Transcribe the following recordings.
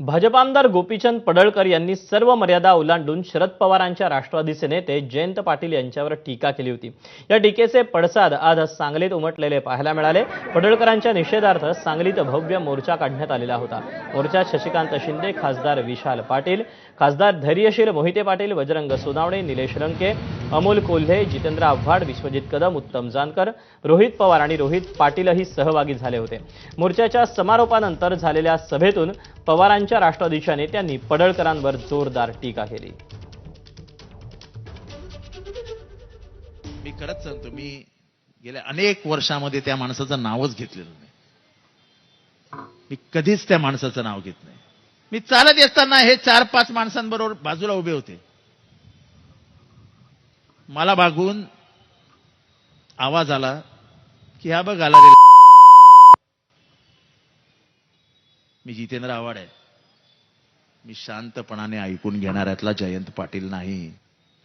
भाजप आमदार गोपीचंद पडळकर यांनी सर्व मर्यादा ओलांडून शरद पवारांच्या राष्ट्रवादीचे नेते जयंत पाटील यांच्यावर टीका केली होती. या टीकेचे पडसाद आज सांगलीत उमटलेले पाहायला मिळाले. पडळकरांच्या निषेधार्थ सांगलीत भव्य मोर्चा काढण्यात आलेला होता. मोर्चात शशिकांत शिंदे खासदार विशाल पाटील खासदार धैर्यशील मोहिते पाटील बजरंग सोनावणे निलेश लंके अमोल कोल्हे जितेंद्र आव्हाड विश्वजित कदम उत्तम जानकर रोहित पवार आणि रोहित पाटीलही सहभागी झाले होते. मोर्चाच्या समारोपानंतर झालेल्या सभेतून पवारांच्या राष्ट्रवादीच्या नेत्यांनी पडळकरांवर जोरदार टीका केली. मी खरंच सांगतो मी गेल्या अनेक वर्षामध्ये त्या माणसाचं नावच घेतलेलं नाही. मी कधीच त्या माणसाचं नाव घेत नाही. मी चालत असताना हे चार पाच माणसांबरोबर बाजूला उभे होते. मला मागून आवाज आला की हा बघ आला रे. मी जितेंद्र आव्हाड आहे. मी शांतपणाने ऐकून घेणाऱ्यातला जयंत पाटील नाही.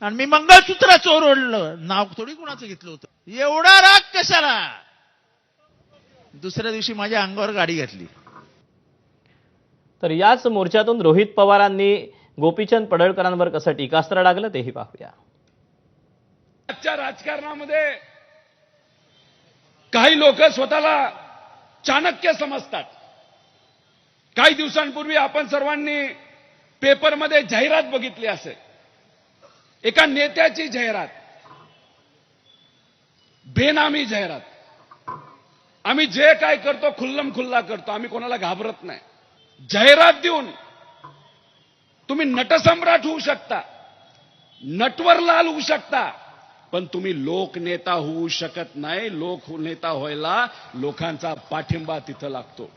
आणि मी मंगळसूत्र चोर ओढलं नाव थोडी कुणाचं घेतलं होतं? एवढा राग कशाला? दुसऱ्या दिवशी माझ्या अंगावर गाडी घातली. तर याच मोर्चातून रोहित पवारांनी गोपीचंद पडळकरांवर कसं टीकास्त्र लागलं तेही पाहूया. आजच्या राजकारणामध्ये काही लोक स्वतःला चाणक्य समजतात. काही दिवसांपूर्वी आपण सर्वांनी पेपरमध्ये जाहिरात बघितली असेल. एका नेत्याची जाहिरात. बेनामी जाहिरात. आम्ही जे काय करतो खुल्लम खुल्ला करतो आम्ही कोणाला घाबरत नाही. जाहिरात देऊन तुम्ही नटसम्राट होऊ शकता. नटवरलाल होऊ शकता. पण तुम्ही लोकनेता होऊ शकत नाही. लोकनेता व्हायला लोकांचा पाठिंबा तिथं लागतो.